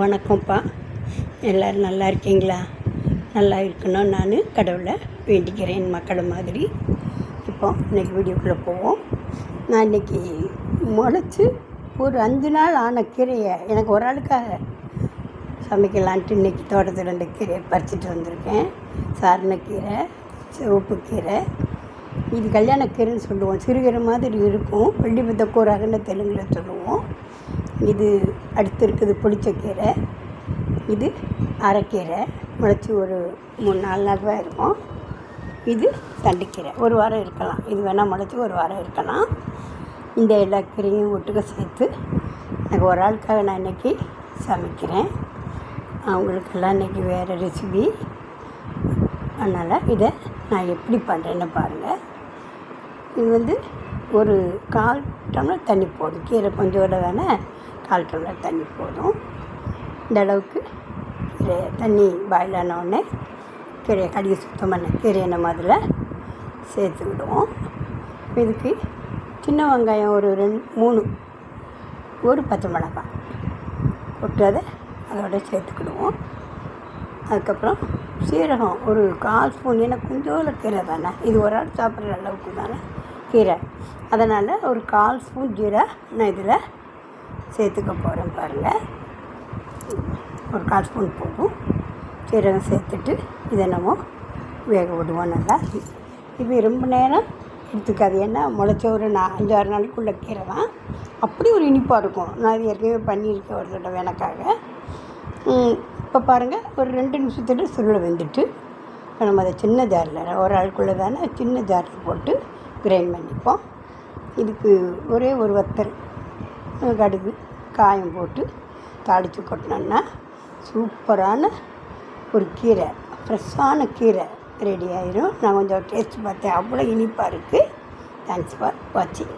வணக்கம்ப்பா. எல்லோரும் நல்லா இருக்கீங்களா? நல்லா இருக்கணும். நான் கடவுளை வேண்டிக்கிறேன் என் மக்களை மாதிரி. இப்போ இன்றைக்கி வீடியோக்குள்ளே போவோம். நான் இன்றைக்கி முளைச்சி ஒரு அஞ்சு நாள் ஆன கீரையை எனக்கு ஒரு ஆளுக்காக சமைக்கலான்ட்டு இன்றைக்கி தோட்டத்தில் ரெண்டு கீரையை பறிச்சிட்டு வந்திருக்கேன். சாரணக்கீரை சிவப்பு கீரை. இது கல்யாணக்கீரைன்னு சொல்லுவோம். சிறுகீரை மாதிரி இருக்கும். வெள்ளி வித்தக்கூறாகன்னு தெலுங்கில் சொல்லுவோம். இது அடுத்து இருக்குது புளிச்சக்கீரை இது அரைக்கீரை முளைச்சி ஒரு மூணு நாலு நாள் தான் இருக்கும். இது தண்டுக்கீரை ஒரு வாரம் இருக்கலாம். இது வேணால் முளைச்சி ஒரு வாரம் இருக்கலாம். இந்த எல்லா கீரையும் ஒட்டுக்க சேர்த்து எனக்கு ஒரு ஆளுக்காக நான் இன்றைக்கி சமைக்கிறேன். அவங்களுக்கெல்லாம் இன்றைக்கி வேறு ரெசிபி அதனால் இதை நான் எப்படி பண்ணுறேன்னு பாருங்கள் இது வந்து ஒரு கால் டம்ளர் தண்ணி போதும். கீரை கொஞ்சோட தானே கால் டம்ளர் தண்ணி போதும். இந்த அளவுக்கு தண்ணி பாயில் ஆனவுடனே உடனே கீரையை கழுவி சுத்தம் பண்ண கீரையை நம்ம அதில் சேர்த்து விடுவோம். இதுக்கு சின்ன வெங்காயம் ஒரு ரெண்டு மூணு ஒரு பச்சை மிளகாய் போட்டு அதை அதோட சேர்த்துக்கிடுவோம். அதுக்கப்புறம் சீரகம் ஒரு கால் ஸ்பூன் ஏன்னா கொஞ்சோண்டு கீரை தானே. இது ஒரு ஆள் சாப்பிட்ற அளவுக்கு தானே. கீரை. அதனால் ஒரு கால் ஸ்பூன் ஜீரை நான் இதில் சேர்த்துக்க போகிறேன் பாருங்கள் ஒரு கால் ஸ்பூன் போதும். சீரகம் சேர்த்துட்டு இதை நம்ம வேக விடுவோம் நல்லா. இது ரொம்ப நேரம் எடுத்துக்காது ஏன்னா முளைச்ச ஒரு நான் அஞ்சாறு நாளுக்குள்ள கீரை தான். அப்படி ஒரு இனிப்பாக இருக்கும். நான் இது ஏற்கனவே பண்ணியிருக்கேன் ஒரு தடவை எனக்காக. இப்போ பாருங்கள் ஒரு ரெண்டு நிமிஷத்துட்டு சுருளை வெந்துட்டு இப்போ நம்ம அதை சின்ன ஜாரில் ஒரு ஆளுக்குள்ளே தானே சின்ன ஜாரில் போட்டு கிரைண்ட் பண்ணிப்போம். இதுக்கு ஒரே ஒரு வத்தல் கடுகு காயம் போட்டு தாளித்து கொட்டினோன்னா சூப்பரான ஒரு கீரை ஃப்ரெஷ்ஷான கீரை ரெடி ஆயிரும். நான் கொஞ்சம் டேஸ்ட் பார்த்தேன். அவ்வளோ இனிப்பாக இருக்குது தேங்க்ஸ் ஃபார் வாட்சிங்